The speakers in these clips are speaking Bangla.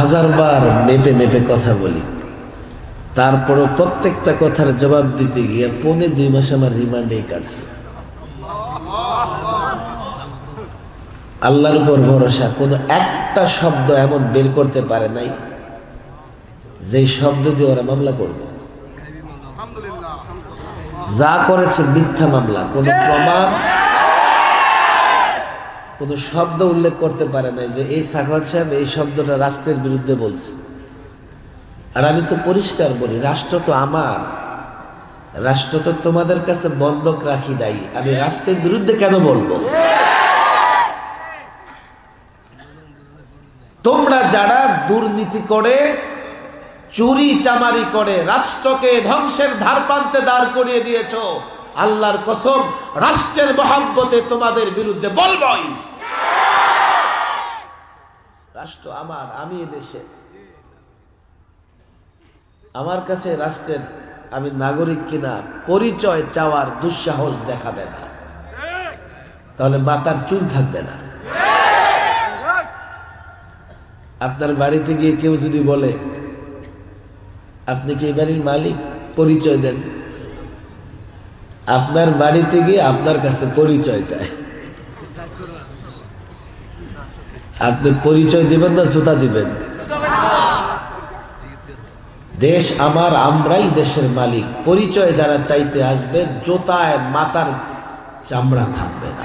হাজারবার মেপে মেপে কথা বলি। তারপরও প্রত্যেকটা কথার জবাব দিতে গিয়ে পৌনে দুই মাস আমার রিমান্ডেই কাটছে আল্লাহর উপর ভরসা, কোনো একটা শব্দ এমন বের করতে পারে নাই, যেই শব্দ দিয়ে ওরা মামলা করবে। যা করেছে মিথ্যা মামলা, কোন প্রমাণ কোন শব্দ উল্লেখ করতে পারে নাই যে এই সাখাওয়াত সাহেব এই শব্দটা রাষ্ট্রের বিরুদ্ধে বলছে। আর আমি তো পরিষ্কার বলি, রাষ্ট্র তো আমার। রাষ্ট্র তো তোমাদের কাছে বন্ধক রাখি নাই। আমি রাষ্ট্রের বিরুদ্ধে কেন বলব? তোমরা যারা দুর্নীতি করে, চুরি চামারি করে, রাষ্ট্রকে ধ্বংসের ধার প্রান্তে দাঁড় করিয়ে দিয়েছ, আল্লাহর কসম, রাষ্ট্রের মহাব্বতে তোমাদের বিরুদ্ধে বলবই। রাষ্ট্র আমার, আমি দেশে। আমার কাছে রাষ্ট্রের, আমি নাগরিক কিনা, পরিচয় চাওয়ার দুঃসাহস দেখাবে না। তাহলে মাতার চুল থাকবে না। আপনার বাড়িতে গিয়ে কেউ যদি বলে, আপনি কি বাড়ির মালিক? পরিচয় দেন। আপনার বাড়িতে গিয়ে আপনার কাছে পরিচয় চায়। আপনি পরিচয় দিবেন না জুতা দিবেন? দেশ আমার, আমরাই দেশের মালিক। পরিচয় যারা চাইতে আসবে, জোতায় মাতার চামড়া থাকবে না।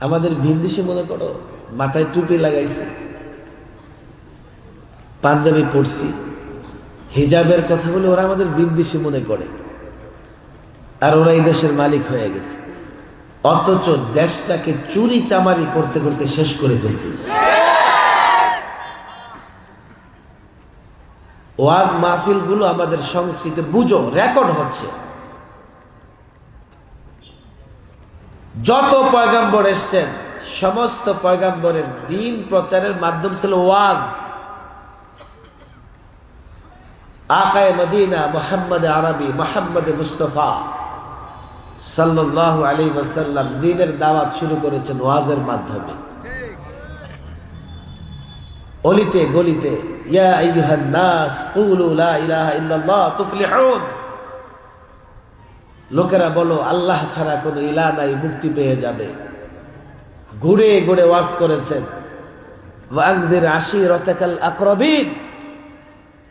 আমাদের ভিনদেশে মনে করো, মাথায় টুপি লাগাইছি। পাঞ্জাবি পড়ছি হিজাবের কথা বলে ওরা আমাদের বিন্দিসি মনে করে। আর ওরা এই দেশের মালিক হয়ে গেছে। অথচ দেশটাকে চুরি চামারি করতে করতে শেষ করে ফেলতেছে। ওয়াজ মাহফিলগুলো আমাদের সংস্কৃতি বুঝো, রেকর্ড হচ্ছে। যত পয়গাম্বর এসছেন, সমস্ত পয়গাম্বরের দিন প্রচারের মাধ্যম ছিল ওয়াজ। আকায় মদিনা, মোহাম্মদ আরবি, মোহাম্মদ মুস্তফা। সাল্লাহ আলী দিনের দাওয়াত শুরু করেছেন ওয়াজের মাধ্যমে। অলিতে, গলিতে লোকেরা বলো, আল্লাহ ছাড়া কোনো ইলা নাই, মুক্তি পেয়ে যাবে। ঘুরে ঘুরে ওয়াজ করেছেন।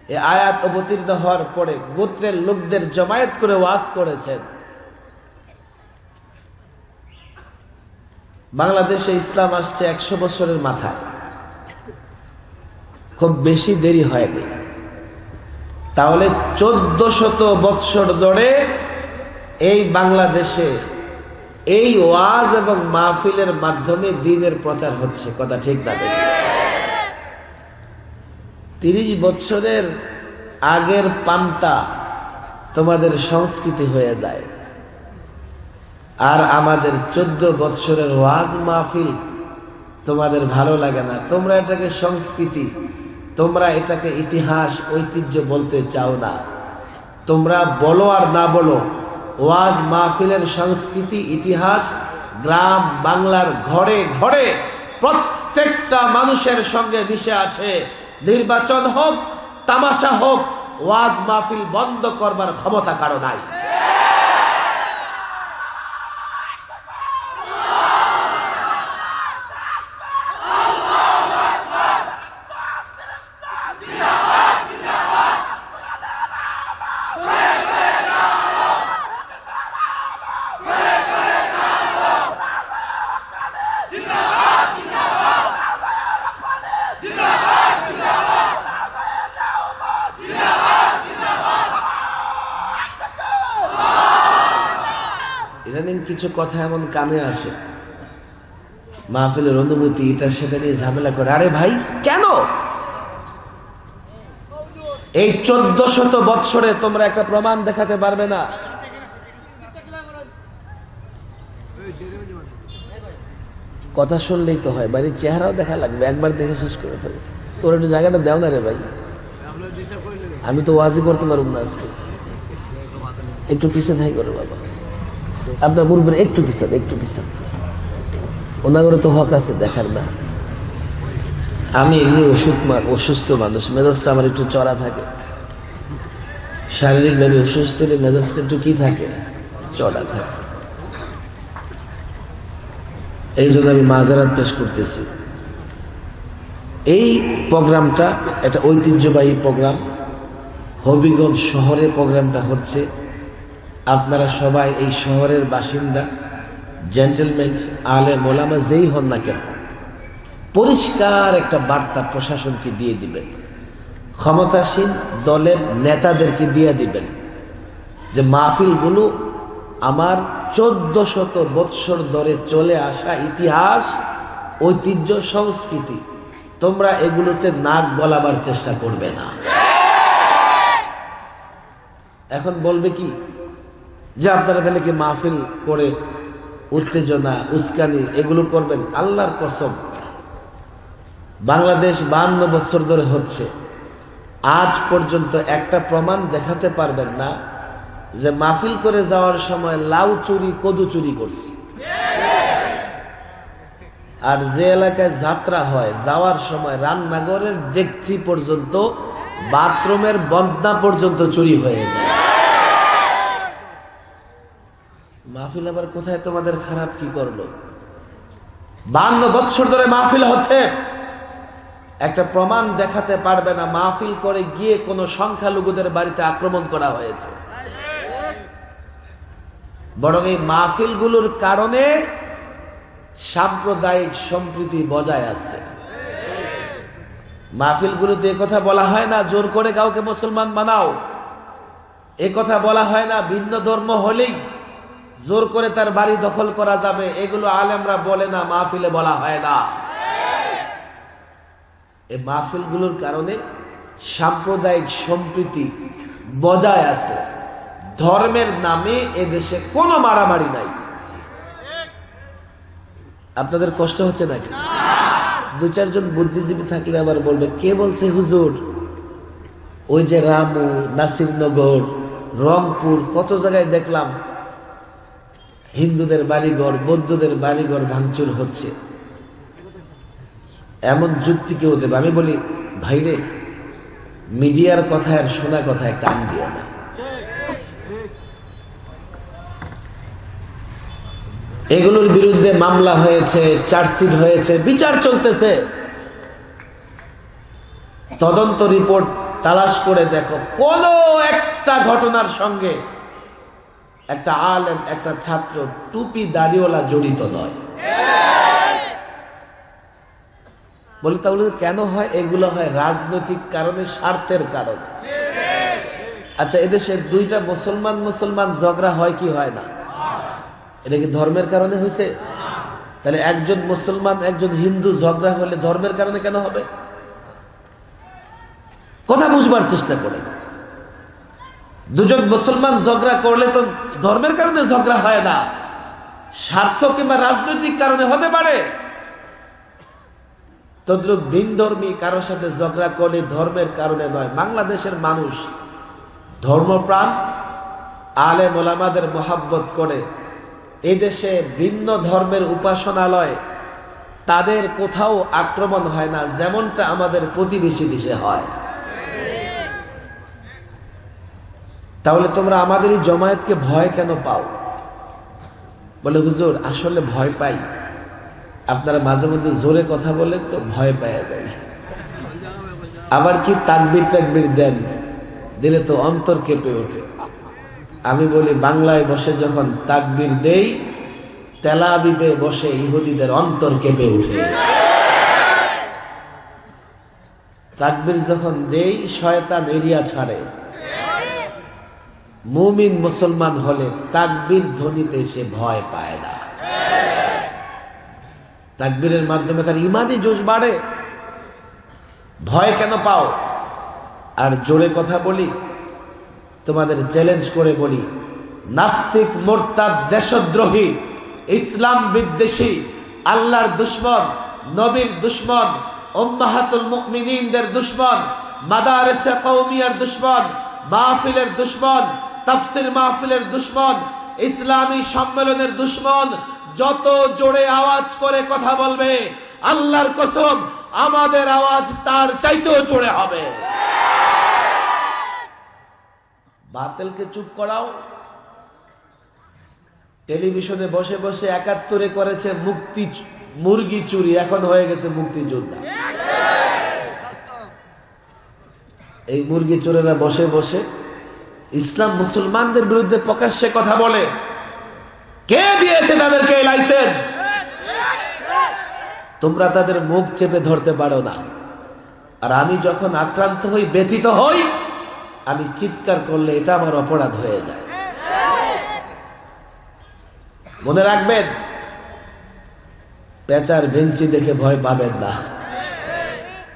এই আয়াত অবতীর্ণ হওয়ার পরে গোত্রের লোকদের জমায়েত করে ওয়াজ করেছেন। বাংলাদেশে ইসলাম আসছে একশো বছরের মাথায়। খুব বেশি দেরি হয়নি। তাহলে চোদ্দ শত বৎসর ধরে এই বাংলাদেশে এই ওয়াজ এবং মাহফিলের মাধ্যমে দিনের প্রচার হচ্ছে, কথা ঠিক না তিরিশ বৎসরের আগের পান্তা তোমাদের সংস্কৃতি হয়ে যায়। আর আমাদের চোদ্দ বৎসরের ওয়াজ মাহফিল তোমাদের ভালো লাগে না। তোমরা এটাকে সংস্কৃতি, তোমরা এটাকে ইতিহাস, ঐতিহ্য বলতে চাও না। তোমরা বলো আর না বলো, ওয়াজ মাহফিলের সংস্কৃতি, ইতিহাস, গ্রাম, বাংলার ঘরে ঘরে প্রত্যেকটা মানুষের সঙ্গে মিশে আছে। নির্বাচন হোক, তামাশা হোক, ওয়াজ মাহফিল বন্ধ করবার ক্ষমতা কারও নাই। ইদানিং কিছু কথা এমন কানে আসে। মাহফিলের অনুভূতি এটা, সেটা নিয়ে ঝামেলা করে। আরে ভাই, কেন? এই চোদ্দ শত বৎসরে তোমরা একটা প্রমাণ দেখাতে পারবে না। কথা শুনলেই তো হয়, বাড়ির চেহারাও দেখা লাগবে, একবার দেখে শেষ করে ফেলে। তোর একটু জায়গাটা দেও না রে ভাই। আমি তো ওয়াজি করতে পারব না আজকে। একটু পিছিয়ে থাকি করে বাবা। আপনার মুরব্বীর একটু পিছান একটু পিছান। ওনাগরে তো হক আছে, দেখার না। আমি এমনি ওষুধ অসুস্থ মানুষ, মেজাজটা আমার একটু চড়া থাকে। শারীরিকভাবে অসুস্থ হলে মেজাজটা একটু কি থাকে? চড়া থাকে। এই জন্য আমি মাজারাত পেশ করতেছি। এই প্রোগ্রামটা একটা ঐতিহ্যবাহী প্রোগ্রাম। হবিগঞ্জ শহরে প্রোগ্রামটা হচ্ছে আপনারা সবাই এই শহরের বাসিন্দা জেন্টেলমেন্ট আলে মোলামা যেই হন না কেন, পরিষ্কার একটা বার্তা প্রশাসনকে দিয়ে দিবেন। ক্ষমতাসীন দলের নেতাদেরকে দিয়ে দিবেন যে মাহফিলগুলো আমার চোদ্দ শত বৎসর ধরে চলে আসা ইতিহাস, ঐতিহ্য, সংস্কৃতি, তোমরা এগুলোতে নাক গলাবার চেষ্টা করবে না। এখন বলবে কি? যে আপনারা তাহলে কি মাহফিল করে উত্তেজনা, উস্কানি এগুলো করবেন? আল্লাহর কসম। বাংলাদেশ বান্ন বছর ধরে হচ্ছে। আজ পর্যন্ত একটা প্রমাণ দেখাতে পারবেন না যে মাহফিল করে যাওয়ার সময় লাউ চুরি, কদু চুরি করছি। আর যে এলাকায় যাত্রা হয়, যাওয়ার সময় রান্নাঘরের দেখছি পর্যন্ত, বাথরুমের বদনা পর্যন্ত চুরি হয়ে যায়। মাহফিল আবার কোথায়? তোমাদের খারাপ কি করল? বান্ন বৎসর ধরে মাহফিল হচ্ছে। একটা প্রমাণ দেখাতে পারবে না, মাহফিল করে গিয়ে কোনো সংখ্যালঘুদের বাড়িতে আক্রমণ করা হয়েছে। বরং এই মাহফিলগুলোর কারণে সাম্প্রদায়িক সম্প্রীতি বজায় আছে। মাহফিলগুলোতে কথা বলা হয় না, জোর করে কাউকে মুসলমান বানাও। কথা বলা হয় না, ভিন্ন ধর্ম হলেই জোর করে তার বাড়ি দখল করা যাবে, এগুলো আলেমরা বলে না, মাহফিলে বলা হয় না। এই মাহফিলগুলোর কারণে সাম্প্রদায়িক সম্প্রীতি বজায় আছে। ধর্মের নামে এ দেশে কোনো মারামারি নাই। আপনাদের কষ্ট হচ্ছে নাকি? দু চারজন বুদ্ধিজীবী থাকলে আবার বলবে, কে বলছে হুজুর? ওই যে রামু, নাসিরনগর, রংপুর, কত জায়গায় দেখলাম হিন্দুদের বাড়িঘর, বৌদ্ধদের বাড়িঘর ভাঙচুর হচ্ছে। এমন যুক্তি কেউ দেবে? আমি বলি, ভাইরে, মিডিয়ার কথায় আর শোনা কথায় কান দিও না। এগুলোর বিরুদ্ধে মামলা হয়েছে, চার্জশিট হয়েছে, বিচার চলতেছে। তদন্ত রিপোর্ট তালাশ করে দেখো, কোন একটা ঘটনার সঙ্গে একটা আলেম, একটা ছাত্র, টুপি দাড়িওয়ালা জড়িত নয়। বলে তাহলে কেন হয়? এগুলো হয় রাজনৈতিক কারণে, স্বার্থের কারণে। আচ্ছা এদেশে দুইটা মুসলমান মুসলমান ঝগড়া হয় কি হয় না? এটা কি ধর্মের কারণে হয়েছে? তাহলে একজন মুসলমান, একজন হিন্দু ঝগড়া হলে ধর্মের কারণে কেন হবে? কথা বুঝবার চেষ্টা করে দুজন মুসলমান ঝগড়া করলে তো ধর্মের কারণে ঝগড়া হয় না। স্বার্থ কিংবা রাজনৈতিক কারণে হতে পারে। তদ্রুপ ভিন ধর্মী কারোর সাথে ঝগড়া করলে ধর্মের কারণে নয়। বাংলাদেশের মানুষ ধর্মপ্রাণ আলে মোলামাদের মোহাব্বত করে। এদেশে ভিন্ন ধর্মের উপাসনালয়, তাদের কোথাও আক্রমণ হয় না, যেমনটা আমাদের প্রতিবেশী দেশে হয়। তাহলে তোমরা আমাদের এই জমায়েতকে ভয় কেন পাও? বলে, হুজুর, আসলে ভয় পাই। আপনারা মাঝে মধ্যে জোরে কথা বলেন তো ভয় পাওয়া যায়। আবার কি তাকবির টাকবির দেন? দিলে তো অন্তর কেঁপে ওঠে। আমি বলি, বাংলায় বসে যখন তাকবির দেই, তেলাবিবে বসে ইহুদিদের অন্তর কেঁপে উঠে তাকবির যখন দেই, শয়তান এরিয়া ছাড়ে। মুমিন মুসলমান হলে তাকবির ধ্বনিতে সে ভয় পায় না। তাকবীরের মাধ্যমে তার ইমানই জোশ বাড়ে। ভয় কেন পাও? আর জোরে কথা বলি, তোমাদের চ্যালেঞ্জ করে বলি, নাস্তিক, মোরতাদ, দেশদ্রোহী, ইসলাম বিদ্বেষী, আল্লাহর দুশ্মন, নবীর দুশ্মন, উম্মাহাতুল মুমিনিনদের দুশ্মন, মাদারেসে কওমিয়ার দুশ্মন, মাহফিলের দুশ্মন তাফসির মাহফিলের দুশ্মন, ইসলামী সম্মেলনের দুশ্মন, যত জোরে আওয়াজ করে কথা বলবে, আল্লাহর কসম আমাদের আওয়াজ তার চাইতেও চড়ে হবে। বাতিলকে চুপ করাও। টেলিভিশনে বসে বসে একাত্তরে করেছে মুক্তি মুরগি চুরি, এখন হয়ে গেছে মুক্তিযোদ্ধা। এই মুরগি চোরেরা বসে বসে ইসলাম মুসলমানদের বিরুদ্ধে প্রকাশ্যে কথা বলে। কে দিয়েছে তাদেরকে লাইসেন্স তোমরা তাদের মুখ চেপে ধরতে পারো না। আর আমি যখন আক্রান্ত হই, ব্যথিত হই, আমি চিৎকার করলে এটা আমার অপরাধ হয়ে যায়। মনে রাখবেন, পেঁচার বেঞ্চি দেখে ভয় পাবেন না।